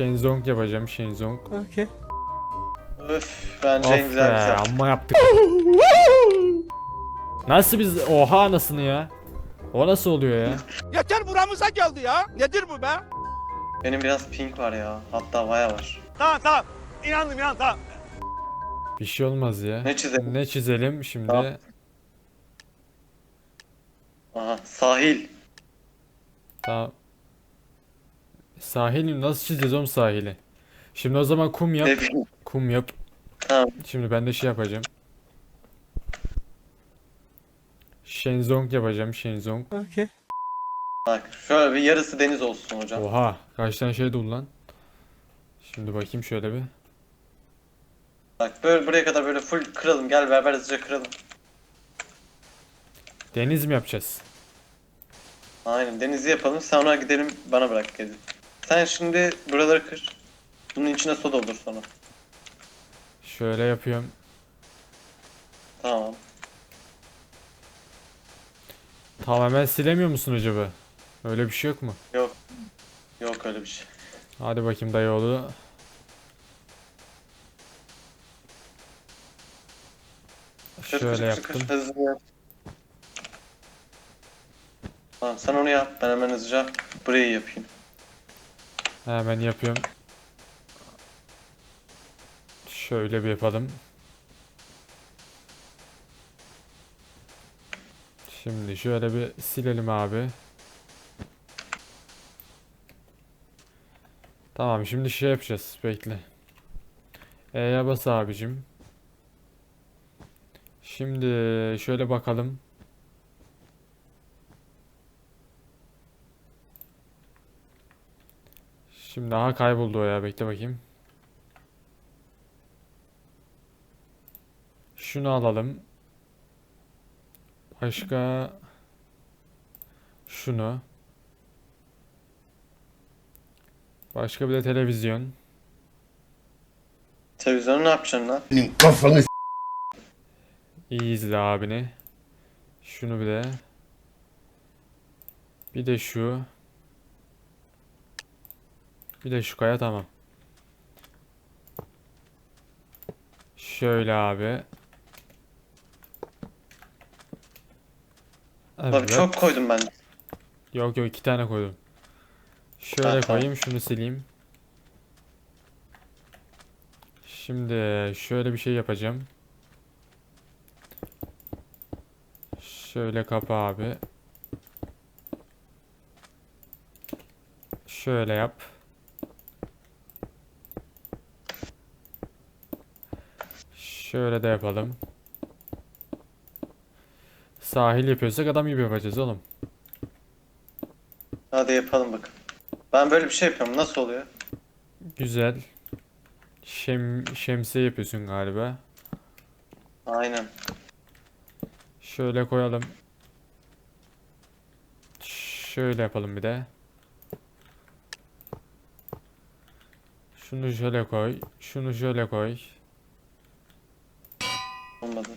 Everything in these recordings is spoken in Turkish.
Shenzong yapacağım Shenzong. Okay. Öf bence en Of güzel be bir şey. amma yaptık. Nasıl biz oha anasını ya. O nasıl oluyor ya? Yeter buramıza geldi ya. Nedir bu be? Benim biraz pink var ya. Hatta baya var. Tamam tamam. İnandım inandım tamam. Bir şey olmaz ya. Ne çizelim? Ne çizelim şimdi? Tamam. Aha sahil. Tamam. Sahil mi? Nasıl çizeceğiz oğlum sahili? Şimdi o zaman kum yap. Kum yap. Tamam. Şimdi ben de şey yapacağım. Shenzong yapacağım Shenzong. Okay. Bak şöyle bir yarısı deniz olsun hocam. Oha kaç tane şey dolu lan. Şimdi bakayım şöyle bir. Bak böyle buraya kadar böyle full kıralım. Gel beraber hızlıca kıralım. Deniz mi yapacağız? Aynen denizi yapalım. Sonra gidelim bana bırak gezi. Sen şimdi buraları kır. Bunun içine soda olur sonra. Şöyle yapıyorum. Tamam. Tamamen silemiyor musun acaba? Öyle bir şey yok mu? Yok. Yok öyle bir şey. Hadi bakayım dayıoğlu. Kır, kır, Şöyle kır, kır, yaptım. Hızlı yap. Tamam sen onu yap. Ben hemen hızlıca burayı yapayım. Hemen yapıyorum. Şöyle bir yapalım. Şimdi şöyle bir silelim abi. Tamam şimdi şey yapacağız. Bekle. E'ye bas abicim. Şimdi şöyle bakalım. Şimdi daha kayboldu o ya. Bekle bakayım. Şunu alalım. Başka şunu. Başka bir de televizyon. Televizyonu ne yapacaksın lan? Senin kafanı İyi izle abini. Şunu bir de. Bir de şu. Bir de şu kaya tamam. Şöyle abi. Evet. çok koydum ben. Yok yok iki tane koydum. Şöyle Ha, koyayım şunu sileyim. Şimdi şöyle bir şey yapacağım. Şöyle kapa abi. Şöyle yap. Şöyle de yapalım. Sahil yapıyorsak adam gibi yapacağız oğlum. Hadi yapalım bakın. Ben böyle bir şey yapıyorum. Nasıl oluyor? Güzel. Şem şemsiye yapıyorsun galiba. Aynen. Şöyle koyalım. Şöyle yapalım bir de. Şunu şöyle koy. Şunu şöyle koy. Olmadı.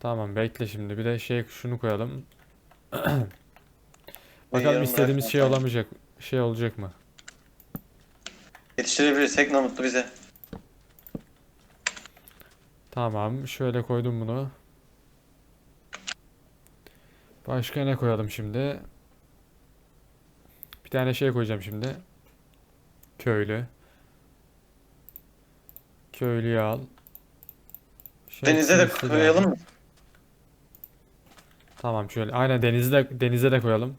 Tamam bekle şimdi. Bir de şey şunu koyalım. Bakalım istediğimiz bırakma, şey tamam. olamayacak. Şey olacak mı? Yetiştirebilirsek ne mutlu bize. Tamam. Şöyle koydum bunu. Başka ne koyalım şimdi? Bir tane şey koyacağım şimdi. Köylü. Köylüyü al. Denize de koyalım mı? Tamam şöyle. Aynen denize de, denize de koyalım.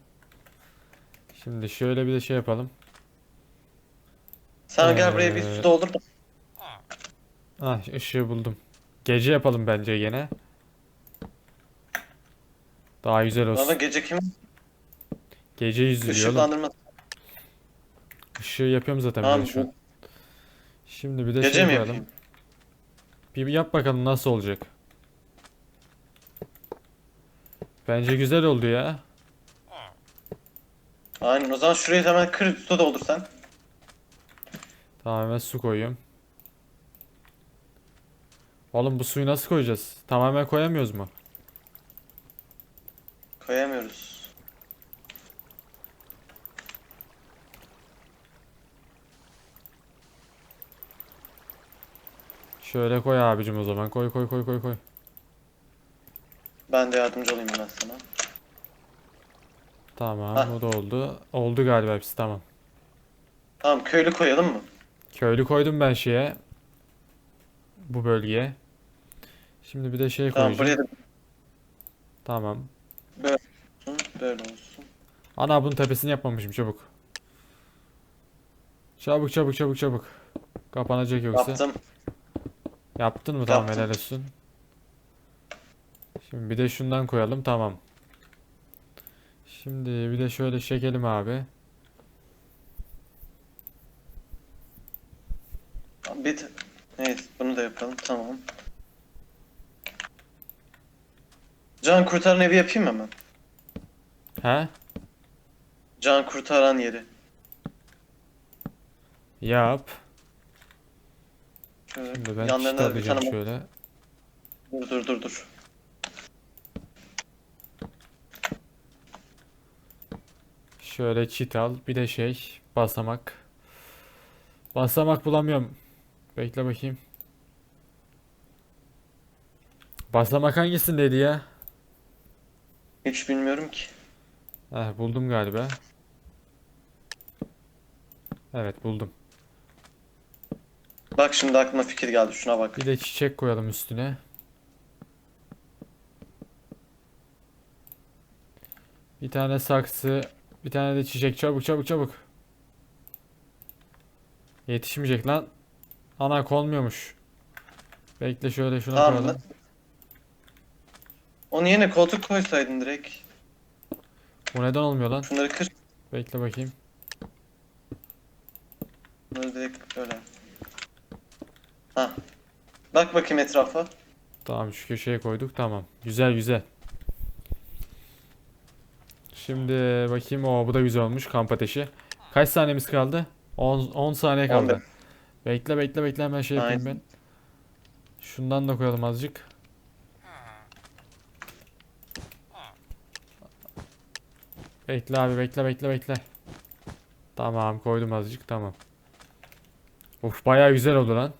Şimdi şöyle bir de şey yapalım. Sen gel buraya bir Ee, su doldur da. Ah ışığı buldum. Gece yapalım bence gene. Daha güzel olsun. gece kim? Gece yüzülüyor oğlum. Işıklandırma. Işığı yapıyorum zaten Tamam. ben şu an. Şimdi bir de Gece şey mi koyalım. yapayım? Bir yap bakalım nasıl olacak. Bence güzel oldu ya. Aynen o zaman şurayı hemen kır su doldur sen. Tamamen su koyuyorum. Oğlum bu suyu nasıl koyacağız? Tamamen koyamıyoruz mu? Koyamıyoruz. Şöyle koy abicim o zaman. Koy koy koy koy koy. Ben de yardımcı olayım ben sana. Tamam Hah. o da oldu. Oldu galiba hepsi tamam. Tamam köylü koyalım mı? Köylü koydum ben şeye. Bu bölgeye. Şimdi bir de şey Tamam koyacağım. buraya da Tamam. olsun, böyle olsun. Ana bunun tepesini yapmamışım çabuk. Çabuk çabuk çabuk çabuk. Kapanacak yoksa. Yaptım. Yaptın mı? Tamam helal olsun. Şimdi bir de şundan koyalım tamam. Şimdi bir de şöyle çekelim abi. Bir t- Neyse bunu da yapalım tamam. Can kurtaran evi yapayım mı hemen? He? Can kurtaran yeri. Yap. Şöyle Şimdi ben yanlarına da bir tane şöyle. dur dur dur dur. Şöyle çit al. Bir de şey basamak. Basamak bulamıyorum. Bekle bakayım. Basamak hangisindeydi ya? Hiç bilmiyorum ki. Heh, buldum galiba. Evet buldum. Bak şimdi aklıma fikir geldi şuna bak. Bir de çiçek koyalım üstüne. Bir tane saksı, bir tane de çiçek. Çabuk çabuk çabuk. Yetişmeyecek lan. Ana konmuyormuş. Bekle şöyle şuna Tamam koyalım. Onu yerine koltuk koysaydın direkt. Bu neden olmuyor lan? Şunları kır. Bekle bakayım. Bunları direkt öyle. Ha. Bak bakayım etrafa. Tamam şu köşeye koyduk. Tamam. Güzel güzel. Şimdi bakayım. O bu da güzel olmuş. Kamp ateşi. Kaç saniyemiz kaldı? 10 10 saniye kaldı. 15. Bekle bekle bekle hemen şey yapayım Aynen. ben. Şundan da koyalım azıcık. Bekle abi bekle bekle bekle. Tamam koydum azıcık tamam. Of bayağı güzel oldu lan.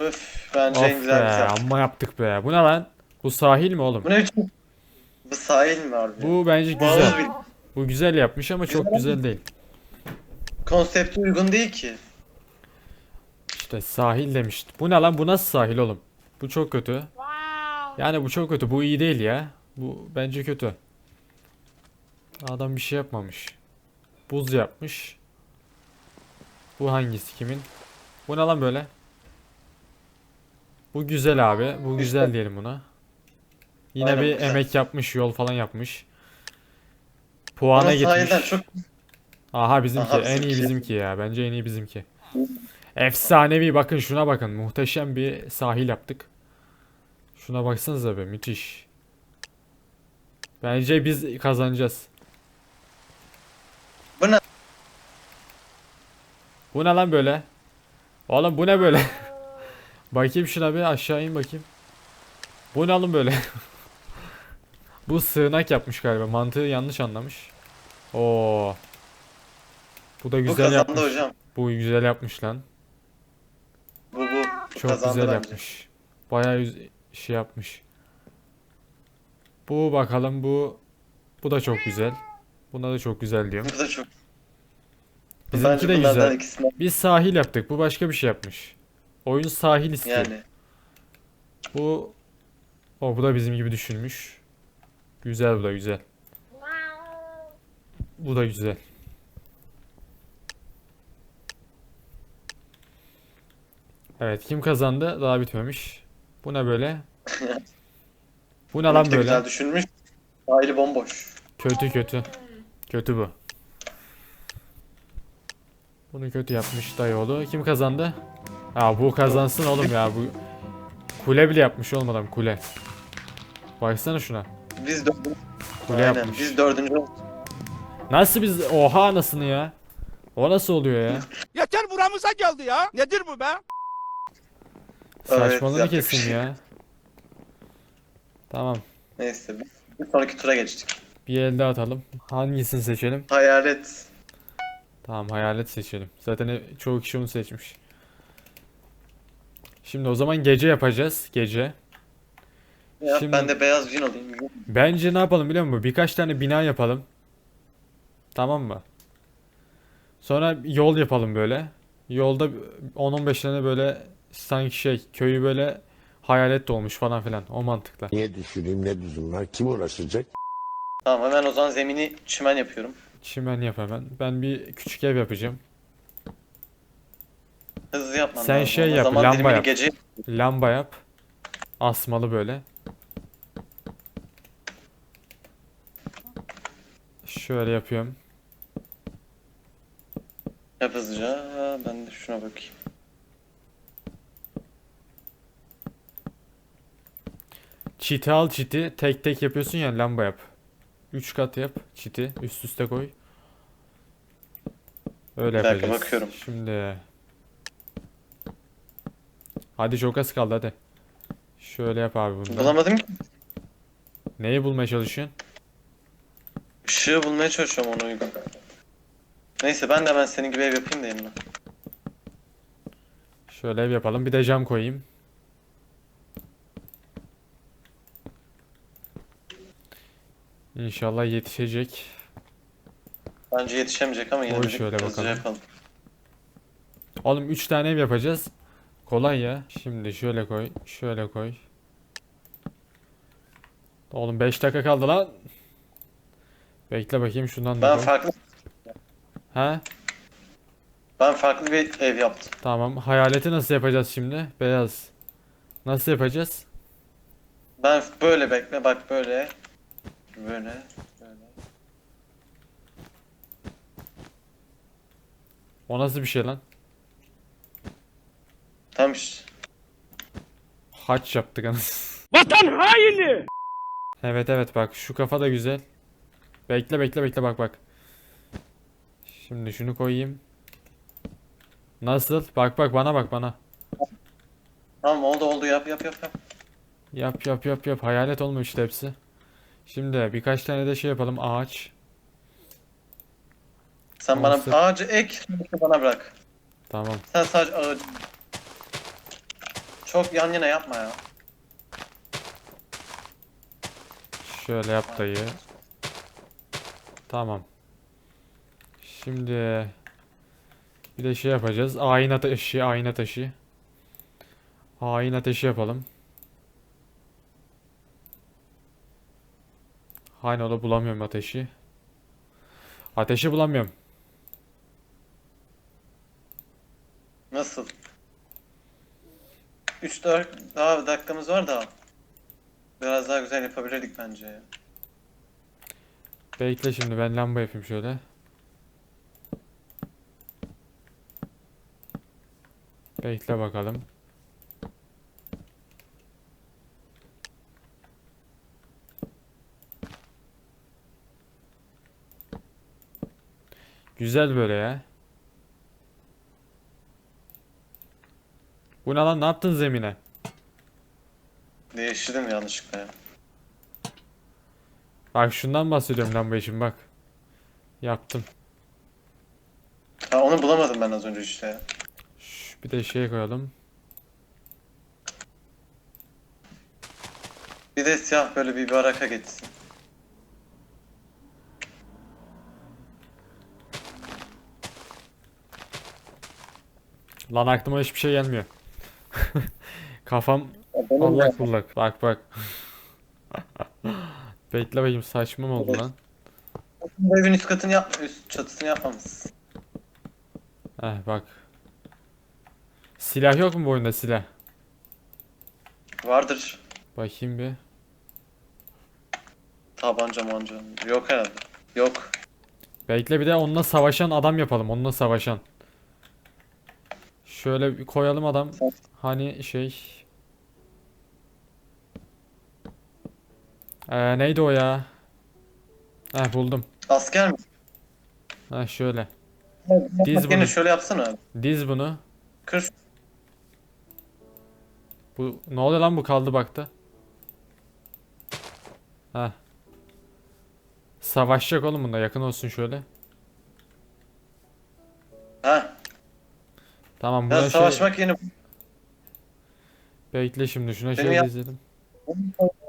Öf bence Of en güzel be güzel. amma yaptık be. Bu ne lan? Bu sahil mi oğlum? Bu ne biçim? Bu sahil mi abi? Bu bence Vallahi güzel. bir Bu güzel yapmış ama çok Güzel güzel değil. konsepte uygun değil ki. İşte sahil demişti. Bu ne lan? Bu nasıl sahil oğlum? Bu çok kötü. Yani bu çok kötü. Bu iyi değil ya. Bu bence kötü. Adam bir şey yapmamış. Buz yapmış. Bu hangisi kimin? Bu ne lan böyle? Bu güzel abi. Bu güzel diyelim buna. Yine Aynen, bir güzel. emek yapmış, yol falan yapmış. Puana Ama gitmiş. sahilden çok Aha bizimki. Aha, en iyi bizimki. bizimki ya. Bence en iyi bizimki. Efsanevi bakın şuna bakın. Muhteşem bir sahil yaptık. Şuna baksanıza be müthiş. Bence biz kazanacağız. Bu ne? Bu ne lan böyle? Oğlum bu ne böyle? bakayım şuna bir aşağı in bakayım. Bu ne oğlum böyle? bu sığınak yapmış galiba. Mantığı yanlış anlamış. Oo. Bu da bu güzel kazandı yapmış. hocam. Bu güzel yapmış lan. Bu bu, bu Çok güzel bence. yapmış. Bayağı yüz- şey yapmış. Bu bakalım bu bu da çok güzel. Buna da çok güzel diyorum. Bu da çok. Bizimki de güzel. ikisinden Biz sahil yaptık. Bu başka bir şey yapmış. Oyun sahil istiyor. yani. Bu o bu da bizim gibi düşünmüş. Güzel bu da güzel. Bu da güzel. Evet kim kazandı? Daha bitmemiş. Bu ne böyle? Bu ne lan böyle? güzel düşünmüş. Sahili bomboş. Kötü kötü. Kötü bu. Bunu kötü yapmış dayıoğlu. Kim kazandı? Ha bu kazansın oğlum ya bu. Kule bile yapmış olmadan kule. Baksana şuna. Biz dördüncü. Kule Aynen. yapmış. Biz dördüncü. Nasıl biz oha anasını ya? O nasıl oluyor ya? Yeter buramıza geldi ya. Nedir bu be? Saçmalığını bir kesin ya. Tamam. Neyse biz bir sonraki tura geçtik. Bir elde atalım. Hangisini seçelim? Hayalet. Tamam hayalet seçelim. Zaten e- çoğu kişi onu seçmiş. Şimdi o zaman gece yapacağız. Gece. Ya Şimdi- ben de beyaz cin alayım. Bence ne yapalım biliyor musun? Birkaç tane bina yapalım. Tamam mı? Sonra yol yapalım böyle. Yolda 10-15 tane böyle sanki şey köyü böyle hayalet dolmuş falan filan. O mantıkla. Niye düşüreyim ne düzüm var? Kim uğraşacak? Tamam hemen o zaman zemini çimen yapıyorum. Çimen yap hemen. Ben bir küçük ev yapacağım. Hızlı yapmam Sen lazım. şey ama yap, zaman lamba yap. Gece Lamba yap. Asmalı böyle. Şöyle yapıyorum. yap hızlıca. Ben de şuna bakayım. Çiti al çiti. Tek tek yapıyorsun ya lamba yap. 3 kat yap çiti. Üst üste koy. Öyle Bir dakika, yapacağız. bakıyorum. Şimdi. Hadi çok az kaldı hadi. Şöyle yap abi bunu. Bulamadım ki. Neyi bulmaya çalışıyorsun? Işığı bulmaya çalışıyorum ona uygun. Neyse ben de hemen senin gibi ev yapayım da yanına. Şöyle ev yapalım. Bir de cam koyayım. İnşallah yetişecek. Bence yetişemeyecek ama yine Koy de şöyle hızlıca bakalım. yapalım. Oğlum 3 tane ev yapacağız. Kolay ya. Şimdi şöyle koy. Şöyle koy. Oğlum 5 dakika kaldı lan. Bekle bakayım şundan da Ben koy. farklı Ha? ben farklı bir ev yaptım. Tamam. Hayaleti nasıl yapacağız şimdi? Beyaz. Nasıl yapacağız? Ben böyle bekle bak böyle. Böyle. Böyle. O nasıl bir şey lan? Tam işte. Haç yaptık anasını. Vatan haini! Evet evet bak şu kafa da güzel. Bekle bekle bekle bak bak. Şimdi şunu koyayım. Nasıl? Bak bak bana bak bana. Tamam oldu oldu yap yap yap yap. Yap yap yap yap. Hayalet olmuş işte hepsi. Şimdi birkaç tane de şey yapalım. Ağaç. Sen bana Nasıl? ağacı ek bana bırak. Tamam. Sen sadece ağacı. Çok yan yana yapma ya. Şöyle yap dayı. Tamam. Şimdi bir de şey yapacağız. Ayin ateşi, ayin ateşi. Ayin ateşi yapalım. O da bulamıyorum ateşi. Ateşi bulamıyorum. Nasıl? 3-4 daha dakikamız var da. Biraz daha güzel yapabilirdik bence. Bekle şimdi ben lamba yapayım şöyle. Bekle bakalım. Güzel böyle ya. Bu ne lan ne yaptın zemine? Değiştirdim yanlışlıkla ya. Bak şundan bahsediyorum lamba için bak. Yaptım. Ha onu bulamadım ben az önce işte ya. Şş, bir de şey koyalım. Bir de siyah böyle bir baraka geçsin. Lan aklıma hiçbir şey gelmiyor. Kafam allak bullak. Bak bak. Bekle bakayım saçma mı oldu lan? Bu evin üst katını yapma, üst çatısını yapmamışsın. Heh bak. Silah yok mu bu oyunda silah? Vardır Bakayım bir. tabanca manca. Yok herhalde. Yok. Bekle bir de onunla savaşan adam yapalım. Onunla savaşan. Şöyle bir koyalım adam. Hani şey. Ee, neydi o ya? Heh buldum. Asker mi? Heh şöyle. Diz bunu. Şöyle yapsana. Diz bunu. Kır. Bu ne oluyor lan bu kaldı baktı. Heh. Savaşacak oğlum bunda yakın olsun şöyle. Ha. Tamam buna Ya şey savaşmak yeni Bekle şimdi şuna Benim şöyle yap- izleyelim.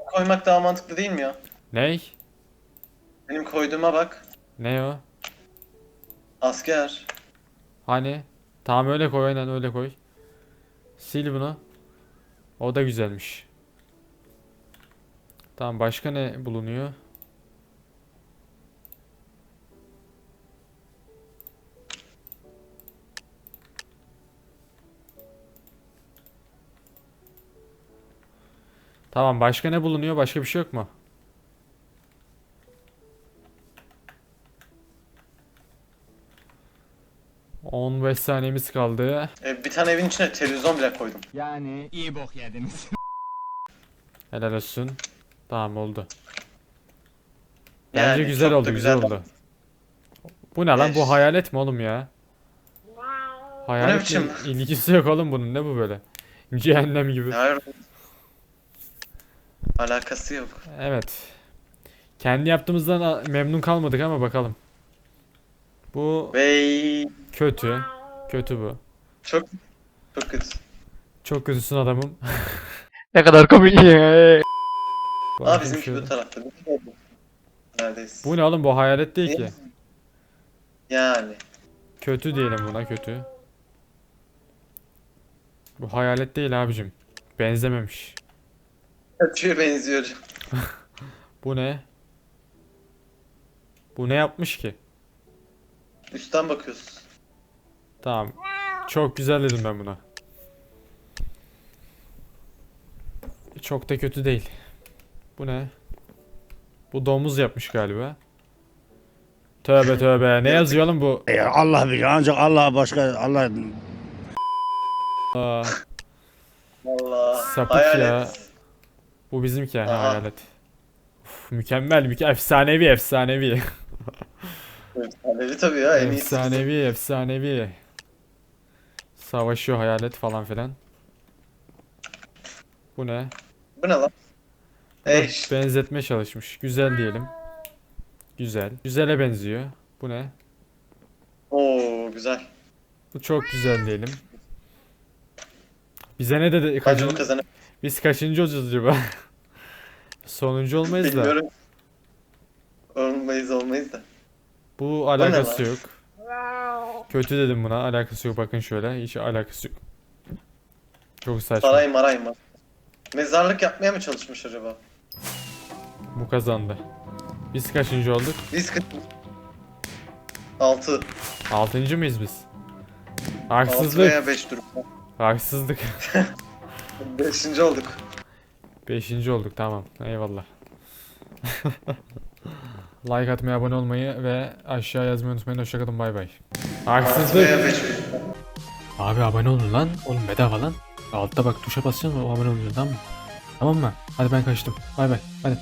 Koymak daha mantıklı değil mi ya? Ney? Benim koyduğuma bak. Ne o? Asker. Hani? Tamam öyle koy aynen öyle koy. Sil bunu. O da güzelmiş. Tamam başka ne bulunuyor? Tamam başka ne bulunuyor? Başka bir şey yok mu? ...15 saniyemiz kaldı. E, bir tane evin içine televizyon bile koydum. Yani iyi bok yediniz. Helal olsun. Tamam oldu. Yani Bence güzel çok oldu, da güzel oldu. Bu ne lan? Bu hayalet mi oğlum ya? Hayaletle biçim? ilgisi yok oğlum bunun. Ne bu böyle? Cehennem gibi. Hayır. Alakası yok. Evet. Kendi yaptığımızdan memnun kalmadık ama bakalım. Bu Ve kötü. Kötü bu. çok çok kötü. Çok kötüsün adamım. Ne kadar komik ya. Aa bizimki bu tarafta. Neredeyiz? Bu ne oğlum? Bu hayalet değil ki. Yani. Kötü diyelim buna kötü. Bu hayalet değil abicim. Benzememiş. Kötüye benziyor. Bu ne? Bu ne yapmış ki? Üstten bakıyoruz. Tamam. Çok güzel dedim ben buna. Çok da kötü değil. Bu ne? Bu domuz yapmış galiba. Tövbe tövbe. Ne yazıyor oğlum bu? Ya Allah bilir ancak Allah başka Allah Aa, Allah. Sapık Hayalet. ya. Bu bizimki ha, Aha. hayalet. Uf, mükemmel, mükemmel. Efsanevi, efsanevi. Efsanevi tabii ya en iyisi. efsanevi, efsanevi. Savaşıyor hayalet falan filan. Bu ne? Bu ne lan? Eş. Benzetme çalışmış. Güzel diyelim. Güzel. Güzele benziyor. Bu ne? Oo güzel. Bu çok güzel diyelim. Bize ne dedi? Bu kazanır. Biz kaçıncı olacağız acaba? Sonuncu olmayız da. Bilmiyorum. Olmayız olmayız da. Bu alakası lan? yok. Kötü dedim buna. Alakası yok. Bakın şöyle. Hiç alakası yok. Çok saçma. Saray maray mı? Mezarlık yapmaya mı çalışmış acaba? Bu kazandı. Biz kaçıncı olduk? Biz 6. Altıncı mıyız biz? 6 Haksızlık. veya 5 durum. Haksızlık. 5. olduk. Beşinci olduk tamam. Eyvallah. like atmayı, abone olmayı ve aşağı yazmayı unutmayın. Hoşçakalın bay bay. 6 Haksızlık. veya 5 Abi abone olun lan. Oğlum bedava lan. Altta bak tuşa basacaksın abone olacaksın tamam mı? Tamam mı? Hadi ben kaçtım. Bay bay. Hadi.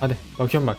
Hadi. Bakıyorum bak.